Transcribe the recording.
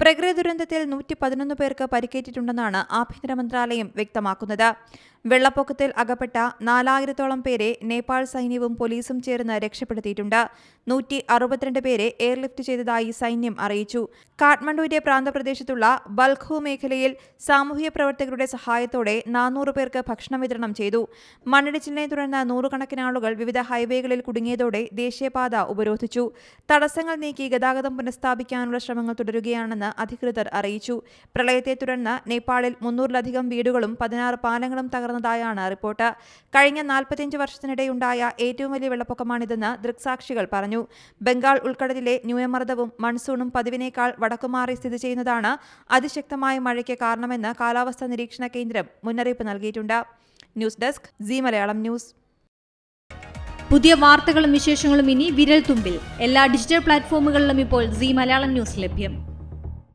പ്രകൃതി ദുരന്തത്തിൽ നൂറ്റി പതിനൊന്ന് പേർക്ക് പരിക്കേറ്റിട്ടുണ്ടെന്നാണ് ആഭ്യന്തര മന്ത്രാലയം വ്യക്തമാക്കുന്നത്. വെള്ളപ്പൊക്കത്തിൽ അകപ്പെട്ട നാലായിരത്തോളം പേരെ നേപ്പാൾ സൈന്യവും പോലീസും ചേർന്ന് രക്ഷപ്പെടുത്തിയിട്ടുണ്ട്. നൂറ്റി അറുപത്തിരണ്ട് പേരെ എയർലിഫ്റ്റ് ചെയ്തതായി സൈന്യം അറിയിച്ചു. കാഠ്മണ്ഡുവിന്റെ പ്രാന്തപ്രദേശത്തുള്ള ബൽഖു മേഖലയിൽ സാമൂഹ്യ പ്രവർത്തകരുടെ സഹായത്തോടെ നാനൂറ് പേർക്ക് ഭക്ഷണം വിതരണം ചെയ്തു. മണ്ണിടിച്ചിലിനെ തുടർന്ന് നൂറുകണക്കിന് ആളുകൾ വിവിധ ഹൈവേകളിൽ കുടുങ്ങിയതോടെ ദേശീയപാത ഉപരോധിച്ചു. തടസ്സങ്ങൾ നീക്കി ഗതാഗതം പുനഃസ്ഥാപിക്കാനുള്ള ശ്രമങ്ങൾ തുടരുകയാണെന്ന് അധികൃതർ അറിയിച്ചു. പ്രളയത്തെ തുടർന്ന് നേപ്പാളിൽ മുന്നൂറിലധികം വീടുകളും പതിനാറ് പാലങ്ങളും തകർന്നതായാണ് റിപ്പോർട്ട്. കഴിഞ്ഞ നാൽപ്പത്തിയഞ്ച് വർഷത്തിനിടെയുണ്ടായ ഏറ്റവും വലിയ വെള്ളപ്പൊക്കമാണിതെന്ന് ദൃക്സാക്ഷികൾ പറഞ്ഞു. ബംഗാൾ ഉൾക്കടലിലെ ന്യൂനമർദ്ദവും മൺസൂണും പതിവിനേക്കാൾ വടക്കുമാറി സ്ഥിതി ചെയ്യുന്നതാണ് അതിശക്തമായ മഴയ്ക്ക് കാരണമെന്ന് കാലാവസ്ഥാ നിരീക്ഷണ കേന്ദ്രം മുന്നറിയിപ്പ് നൽകിയിട്ടുണ്ട്. News desk Zee Malayalam news. പുതിയ വാർത്തകളും വിശേഷങ്ങളും ഇനി വിരൽ തുമ്പിൽ എല്ലാ ഡിജിറ്റൽ പ്ലാറ്റ്ഫോമുകളിലും ഇപ്പോൾ സി മലയാളം ന്യൂസ് ലഭ്യം.